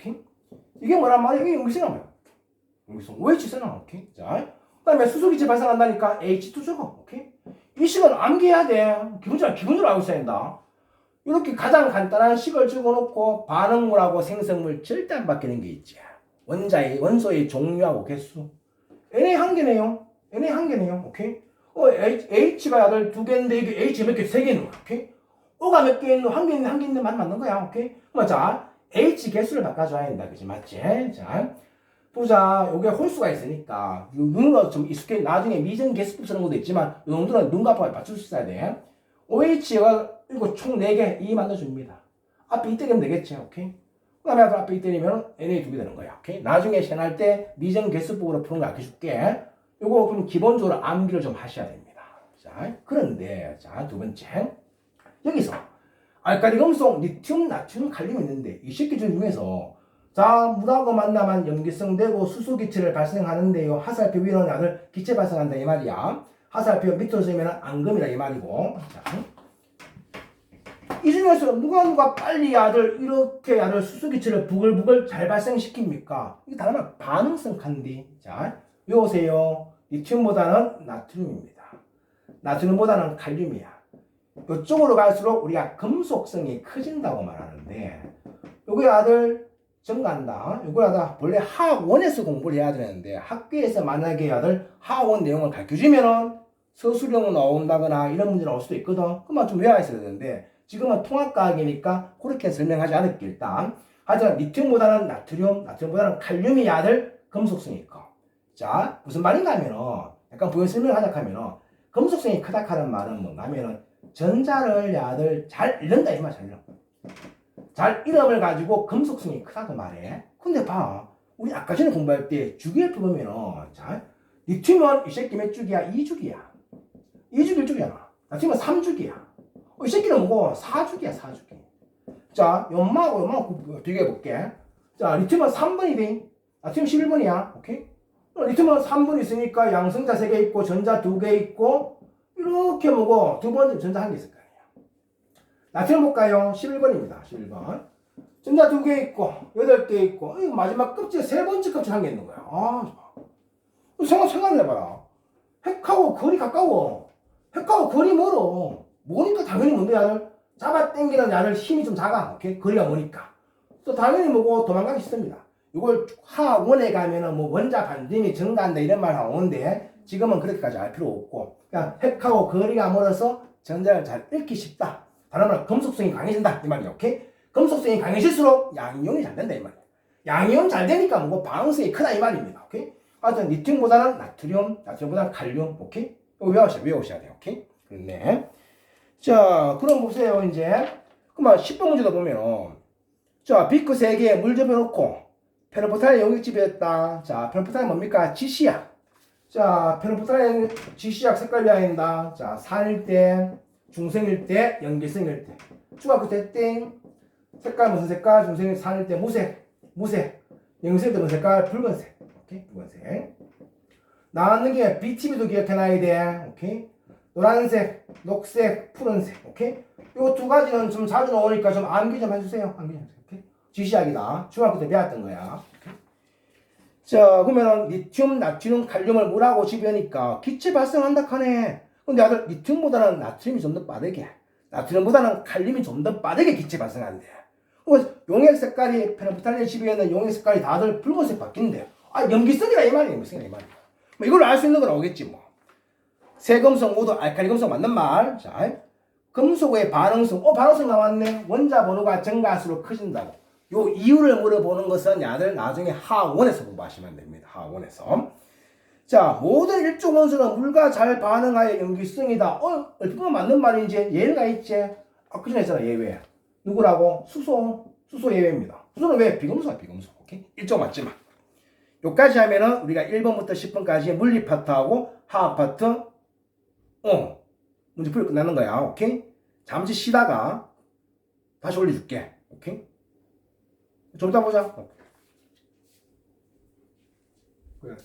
오케이? 이게 뭐란 말이야? 이게 용기성이란 말이야. 용기성. OH 쓰나? 오케이? 자, 그 다음에 수소기체 발생한다니까 H2 적어. 오케이? 이 식은 암기해야 돼. 기본적으로, 기본적으로 알고 있어야 된다. 이렇게 가장 간단한 식을 적어놓고 반응물하고 생성물 절대 안 바뀌는 게 있지. 원자의, 원소의 종류하고 개수. NA 한 개네요. NA 한 개네요. 오케이? 어, H, H가 아들 두 개인데 이게 H 몇 개? 세개 있는 거야. 오케이? O가 몇 개 있는 한 개 있는 한 개 있는 말 맞는 거야. 오케이? 그럼 자, H 개수를 바꿔줘야 된다. 그지? 맞지? 자, 보자. 요게 홀수가 있으니까 눈으로 좀 익숙해. 나중에 미정 개수법 쓰는 것도 있지만 요 정도는 눈과 앞을 맞출 수 있어야 돼. OH가 이거 총 4개 이 만들어줍니다. 앞에 이 때리면 되겠지. 오케이? 그 다음에 앞에 이 때리면 NA 두개 되는 거야. 오케이? 나중에 시연할 때 미정 개수법으로 푸는 거 알려줄게. 요거 그럼 기본적으로 암기를 좀 하셔야 됩니다. 자, 그런데 자, 두 번째. 여기서 알카리 금속, 리튬, 나트륨, 칼륨이 있는데 이 새끼 중에서 자, 물하고 만나면 염기성되고 수소 기체를 발생하는데요. 화살표 위로는 약을 기체 발생한다 이 말이야. 화살표 밑으로 쓰면 앙금이다 이 말이고. 자. 이 중에서 누가 누가 빨리 약을 이렇게 약을 수소 기체를 부글부글 잘 발생시킵니까? 이게 다른 말 반응성 칸디. 자, 외우세요. 리튬보다는 나트륨입니다. 나트륨보다는 칼륨이야. 이쪽으로 갈수록 우리가 금속성이 커진다고 말하는데 요게 아들 증가한다. 요거 아들 원래 하원에서 공부를 해야 되는데 학교에서 만약에 아들 하원 내용을 가르쳐주면은 서술형은 나온다거나 이런 문제 나올 수도 있거든. 그만 좀 외워야 있어야 되는데 지금은 통합과학이니까 그렇게 설명하지 않을게 일단. 하지만 리튬보다는 나트륨, 나트륨보다는 칼륨이 아들 금속성이 커. 자 무슨 말인가 하면은 약간 부연 설명을 하자 하면은 금속성이 크다 하는 말은 하면은 전자를 야들 잘 잃는다 이 말잘 잃어. 잘 잃음을 가지고 금속성이 크다고 말해. 근데 봐. 우리 아까 전에 공부할 때 주기율표 보면은 자 리튬은 이 새끼 몇 주기야? 2주기야. 2주기 1주기잖아. 나트륨은 3주기야. 어, 이 새끼는 뭐고? 4주기야 4주기. 자 연마하고 연마하고 비교해 볼게. 자 리튬은 3번이 돼. 나트륨 11번이야. 오케이? 어, 리튬은 3번 있으니까 양성자 3개 있고 전자 2개 있고 이렇게 뭐고 두 번째 전자 한 개 있을 거 아니에요. 나트륨 볼까요? 11번입니다. 11번. 전자 두 개 있고 여덟 개 있고 이 마지막 껍질 세 번째 껍질 한 개 있는 거야. 아, 생각 생각을 해봐라. 핵하고 거리 가까워. 핵하고 거리 멀어. 뭐니까 당연히 뭔데 야를 잡아 당기는 야를 힘이 좀 작아. 오케이? 거리가 머니까. 또 당연히 뭐고 도망가기 쉽습니다. 이걸 하원에 가면은 뭐 원자 반등이 증가한다 이런 말 나오는데 지금은 그렇게까지 알 필요 없고 그냥 핵하고 거리가 멀어서 전자를 잘 읽기 쉽다. 다른 말로 금속성이 강해진다 이 말이야. 오케이? 금속성이 강해질수록 양이온이 잘 된다 이 말이야. 양이온 잘 되니까 뭐고 방성이 크다 이 말입니다. 오케이? 하여튼 리튬보다는 나트륨, 나트륨보다는 칼륨. 오케이? 이거 외우셔야, 외우셔야 돼요. 오케이? 그렇네. 자, 그럼 보세요 이제. 그러면 10번 문제도 보면은 자, 비크 3개에 물 접어놓고 페로포탈의 용액집이었다. 자, 페로포탈이 뭡니까? 지시야. 자, 페로포탈의 지시약 색깔 이야기한다. 자, 산일 때, 중생일 때, 연계성일 때. 중학교 때 땡. 색깔 무슨 색깔? 중생일 산일 때 무색. 무색. 연계성일 때 무슨 색깔? 붉은색. 오케이? 붉은색. 나왔는 게 BTV도 기억해놔야 돼. 오케이? 노란색, 녹색, 푸른색. 오케이? 요 두 가지는 좀 자주 나오니까 좀 암기 좀 해주세요. 암기 좀 해주세요. 오케이? 지시약이다. 중학교 때 배웠던 거야. 자, 그러면은 리튬, 나트륨, 칼륨을 물하고 지배하니까 기체 발생한다 하네. 근데 아들 리튬보다는 나트륨이 좀 더 빠르게, 나트륨보다는 칼륨이 좀 더 빠르게 기체 발생한대. 용액 색깔이 페노프탈린 지배하는 용액 색깔이 다들 붉은색 바뀐대요. 아, 염기성이라 이 말이야, 염기성이라 이 말이야. 뭐 이걸 알 수 있는 건 오겠지 뭐. 세금속 모두 알칼리 금속 맞는 말. 자, 금속의 반응성. 어, 반응성 나왔네. 원자 번호가 증가할수록 커진다고. 요 이유를 물어보는 것은 야들 나중에 하원에서 공부하시면 됩니다. 하원에서. 자, 모든 일종 원소는 물과 잘 반응하여 염기성이다. 어, 얼핏보면 맞는 말인지 예외가 있지. 아까 전에 했잖아, 예외. 누구라고? 수소. 수소 예외입니다. 수소는 왜? 비금속이야, 비금속. 오케이? 일종 맞지만. 요까지 하면은 우리가 1번부터 10번까지 물리 파트하고 화학 파트, 어, 문제 풀이 끝나는 거야. 오케이? 잠시 쉬다가 다시 올려줄게. 오케이? 좀 이따 보자. 그래.